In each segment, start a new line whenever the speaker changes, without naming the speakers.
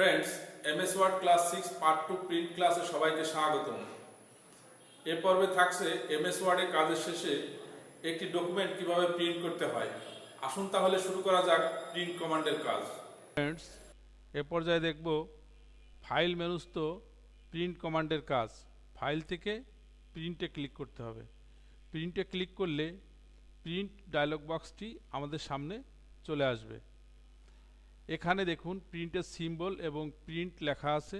Friends MS Word class six part two print ক্লাসে সবাইকে স্বাগতম। এ পর্বে থাকছে এমএস ওয়ার্ডের কাজের শেষে একটি ডকুমেন্ট কীভাবে প্রিন্ট করতে হয়। আসুন তাহলে শুরু করা যাক প্রিন্ট কমান্ডের কাজ।
ফ্রেন্ডস এ পর্যায়ে দেখব ফাইল মেনুস্থ প্রিন্ট কমান্ডের কাজ। ফাইল থেকে প্রিন্টে ক্লিক করতে হবে। প্রিন্টে ক্লিক করলে প্রিন্ট ডায়লগ বক্সটি আমাদের সামনে চলে আসবে। এখানে দেখুন প্রিন্টের সিম্বল এবং প্রিন্ট লেখা আছে।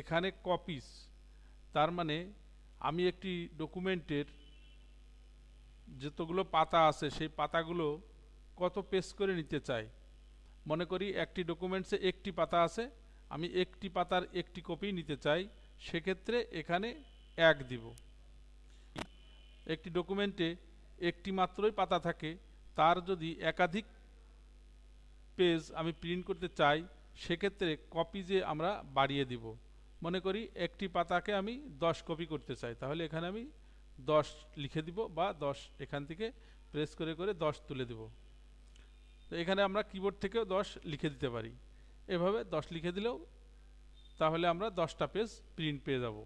এখানে কপিস তার মানে আমি একটি ডকুমেন্টের যতগুলো পাতা আছে, সেই পাতাগুলো কত পেজ করে নিতে চাই? মনে করি একটি ডকুমেন্টসে একটি পাতা আছে, আমি একটি পাতার একটি কপি নিতে চাই, সেক্ষেত্রে এখানে এক দিব। একটি ডকুমেন্টে একটি মাত্রই পাতা থাকে, তার যদি একাধিক পেজ আমি প্রিন্ট করতে চাই, সেক্ষেত্রে কপি যে আমরা বাড়িয়ে দিব, মনে করি একটি পাতাকে আমি দশ কপি করতে চাই, তাহলে এখানে আমি দশ লিখে দিব বা দশ এখান থেকে প্রেস করে করে দশ তুলে দিব। তো এখানে আমরা কিবোর্ড থেকেও দশ লিখে দিতে পারি। এভাবে দশ লিখে দিলেও তাহলে আমরা দশটা পেজ প্রিন্ট পেয়ে যাব।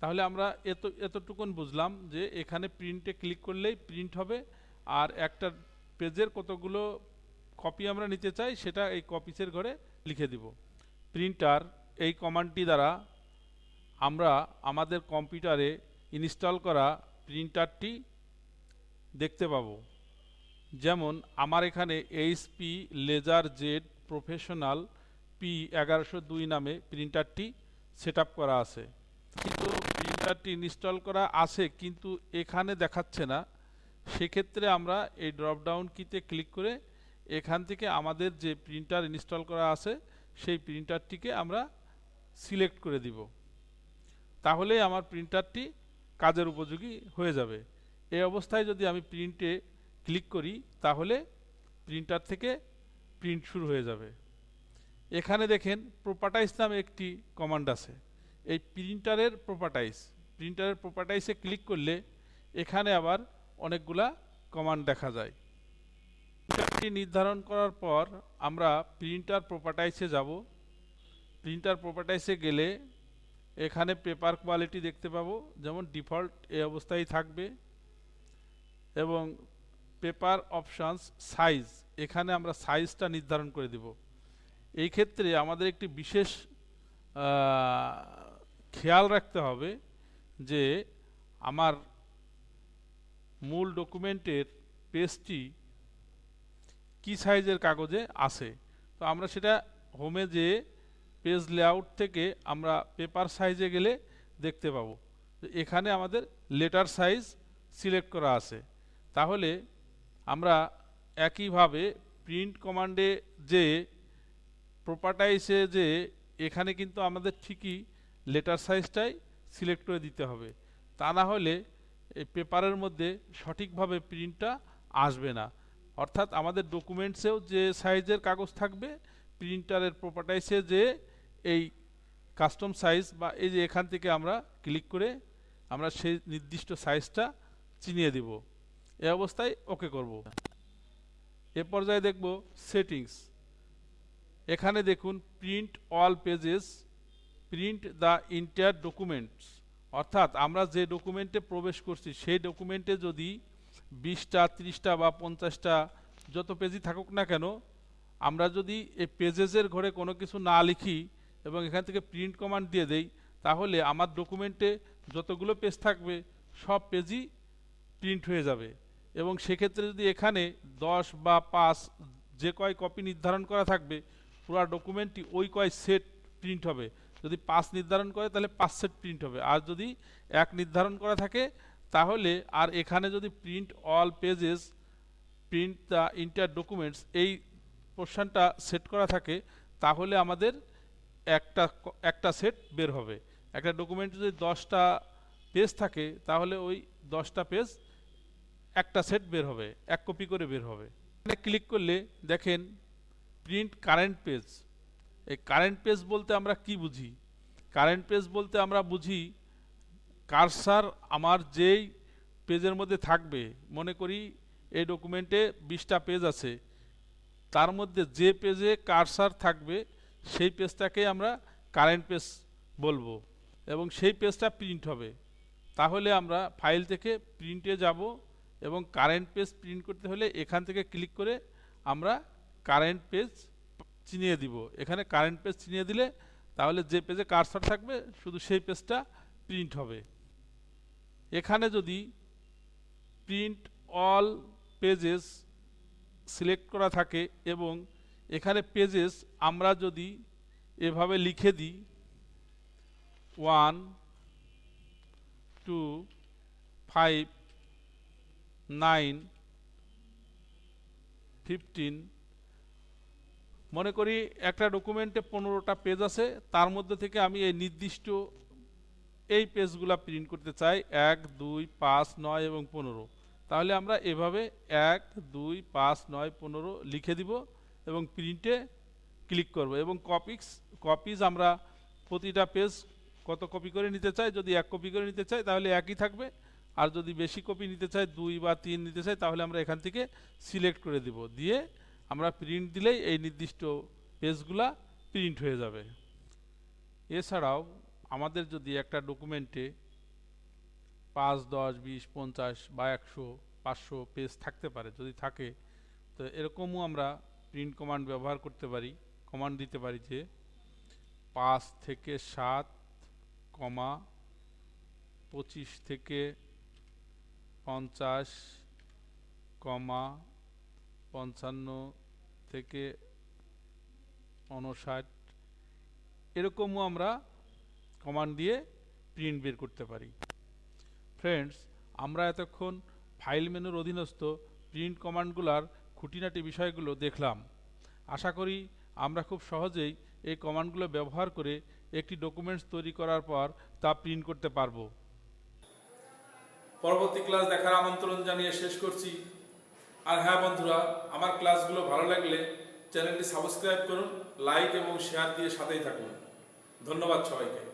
তাহলে আমরা এত, এতটুকুন বুঝলাম যে এখানে প্রিন্টে ক্লিক করলেই প্রিন্ট হবে, আর একটা পেজের কতগুলো কপি আমরা নিতে চাই, সেটা এই কপিসের ঘরে লিখে দিব। প্রিন্টার এই কমান্ডটি দ্বারা আমরা আমাদের কম্পিউটারে ইনস্টল করা প্রিন্টারটি দেখতে পাব। যেমন আমার এখানে HP laser jet professional P এগারোশো দুই নামে প্রিন্টারটি সেট করা আছে। কিন্তু প্রিন্টারটি ইনস্টল করা আছে, কিন্তু এখানে দেখাচ্ছে না। সেক্ষেত্রে আমরা এই ড্রপডাউন কিতে ক্লিক করে এখান থেকে আমাদের যে প্রিন্টার ইনস্টল করা আছে, সেই প্রিন্টারটিকে আমরা সিলেক্ট করে দিব। তাহলে আমার প্রিন্টারটি কাজের উপযোগী হয়ে যাবে। এই অবস্থায় যদি আমি প্রিন্টে ক্লিক করি, তাহলে প্রিন্টার থেকে প্রিন্ট শুরু হয়ে যাবে। এখানে দেখেন প্রোপাটাইজ নামে একটি কমান্ড আছে। এই প্রিন্টারের প্রোপাটাইজ প্রিন্টারের প্রোপাটাইসে ক্লিক করলে এখানে আবার অনেকগুলা কমান্ড দেখা যায়। প্রিন্টারটি নির্ধারণ করার পর আমরা প্রিন্টার প্রোপাটাইসে যাব। প্রিন্টার প্রোপাটাইসে গেলে এখানে পেপার কোয়ালিটি দেখতে পাবো, যেমন ডিফল্ট এ অবস্থায় থাকবে এবং পেপার অপশানস সাইজ এখানে আমরা সাইজটা নির্ধারণ করে দেব। এই ক্ষেত্রে আমাদের একটি বিশেষ খেয়াল রাখতে হবে যে আমার মূল ডকুমেন্টের পেজটি কি সাইজের কাগজে আছে? তো আমরা সেটা হোমে যে পেজ লেআউট থেকে আমরা পেপার সাইজে গেলে দেখতে পাবো। এখানে আমাদের লেটার সাইজ সিলেক্ট করা আছে। তাহলে আমরা একইভাবে প্রিন্ট কমান্ডে যে প্রপার্টাইসে যে এখানে কিন্তু আমাদের ঠিকই লেটার সাইজটাই সিলেক্ট করে দিতে হবে। তা না হলে পেপারের মধ্যে সঠিকভাবে প্রিন্টটা আসবে না। অর্থাৎ আমাদের ডকুমেন্টসেও যে সাইজের কাগজ থাকবে, প্রিন্টারের প্রপার্টাইসে যে এই কাস্টম সাইজ বা এই যে এখান থেকে আমরা ক্লিক করে আমরা সেই নির্দিষ্ট সাইজটা চিনিয়ে দিব। এ অবস্থায় ওকে করব। এ পর্যায়ে দেখব সেটিংস এখানে দেখুন print all pages print the entire documents অর্থাৎ আমরা যে ডকুমেন্টে প্রবেশ করছি, সেই ডকুমেন্টে যদি বিশটা, ত্রিশটা বা পঞ্চাশটা যত পেজই থাকুক না কেন, আমরা যদি এই পেজেসের ঘরে কোনো কিছু না লিখি এবং এখান থেকে প্রিন্ট কমান্ড দিয়ে দেই, তাহলে আমার ডকুমেন্টে যতগুলো পেজ থাকবে, সব পেজই প্রিন্ট হয়ে যাবে। এবং সেক্ষেত্রে যদি এখানে দশ বা পাঁচ যে কয় কপি নির্ধারণ করা থাকবে, পুরো ডকুমেন্টটি ওই কয় সেট প্রিন্ট হবে। যদি পাঁচ নির্ধারণ করে, তাহলে পাঁচ সেট প্রিন্ট হবে। আর যদি এক নির্ধারণ করা থাকে তাহলে আর এখানে যদি print all pages print the entire documents এই পোর্শনটা সেট করা থাকে, তাহলে আমাদের একটা একটা সেট বের হবে। একটা ডকুমেন্টে যদি দশটা পেজ থাকে, তাহলে ওই দশটা পেজ একটা সেট বের হবে, এক কপি করে বের হবে। এখানে ক্লিক করলে দেখেন প্রিন্ট কারেন্ট পেজ এই কারেন্ট পেজ বলতে আমরা কি বুঝি? কারেন্ট পেজ বলতে আমরা বুঝি কারসার আমার যেই পেজের মধ্যে থাকবে, মনে করি এই ডকুমেন্টে বিশটা পেজ আছে, তার মধ্যে যে পেজে কারসার থাকবে, সেই পেজটাকে আমরা কারেন্ট পেজ বলব এবং সেই পেজটা প্রিন্ট হবে। তাহলে আমরা ফাইল থেকে প্রিন্টে যাব এবং কারেন্ট পেজ প্রিন্ট করতে হলে এখান থেকে ক্লিক করে আমরা কারেন্ট পেজ চিনিয়ে দিব। এখানে কারেন্ট পেজ চিনিয়ে দিলে তাহলে যে পেজে কারসর থাকবে, শুধু সেই পেজটা প্রিন্ট হবে। এখানে যদি প্রিন্ট অল পেজেস সিলেক্ট করা থাকে এবং এখানে পেজেস আমরা যদি এভাবে লিখে দিই one two five nine fifteen মনে করি একটা ডকুমেন্টে পনেরোটা পেজ আছে, তার মধ্যে থেকে আমি এই নির্দিষ্ট এই পেজগুলা প্রিন্ট করতে চাই এক, দুই, পাঁচ, নয় এবং পনেরো। তাহলে আমরা এভাবে এক, দুই, পাঁচ, নয়, পনেরো লিখে দিব এবং প্রিন্টে ক্লিক করব এবং কপিক্স কপিজ আমরা প্রতিটা পেজ কত কপি করে নিতে চাই? যদি এক কপি করে নিতে চাই, তাহলে একই থাকবে। আর যদি বেশি কপি নিতে চাই, দুই বা তিন নিতে চাই, তাহলে আমরা এখান থেকে সিলেক্ট করে দিব। দিয়ে আমরা প্রিন্ট দিলেই এই নির্দিষ্ট পেজগুলা প্রিন্ট হয়ে যাবে। এছাড়াও আমাদের যদি একটা ডকুমেন্টে পাঁচ, দশ, বিশ, পঞ্চাশ বা একশো, পাঁচশো পেজ থাকতে পারে, যদি থাকে, তো এরকমও আমরা প্রিন্ট কমান্ড ব্যবহার করতে পারি কমান্ড দিতে পারি যে পাঁচ থেকে সাত, কমা, পঁচিশ থেকে পঞ্চাশ, কমা, পঞ্চান্ন থেকে উনষাট এরকমও আমরা কমান্ড দিয়ে প্রিন্ট বের করতে পারি। ফ্রেন্ডস আমরা এতক্ষণ ফাইল মেনুর অধীনস্থ প্রিন্ট কমান্ডগুলার খুঁটিনাটি বিষয়গুলো দেখলাম। আশা করি আমরা খুব সহজেই এই কমান্ডগুলো ব্যবহার করে একটি ডকুমেন্টস তৈরি করার পর তা প্রিন্ট করতে পারব।
পরবর্তী ক্লাস দেখার আমন্ত্রণ জানিয়ে শেষ করছি। আর হ্যাঁ বন্ধুরা, আমার ক্লাসগুলো ভালো লাগলে চ্যানেলটি সাবস্ক্রাইব করুন লাইক এবং শেয়ার দিয়ে সাথেই থাকুন। ধন্যবাদ সবাইকে।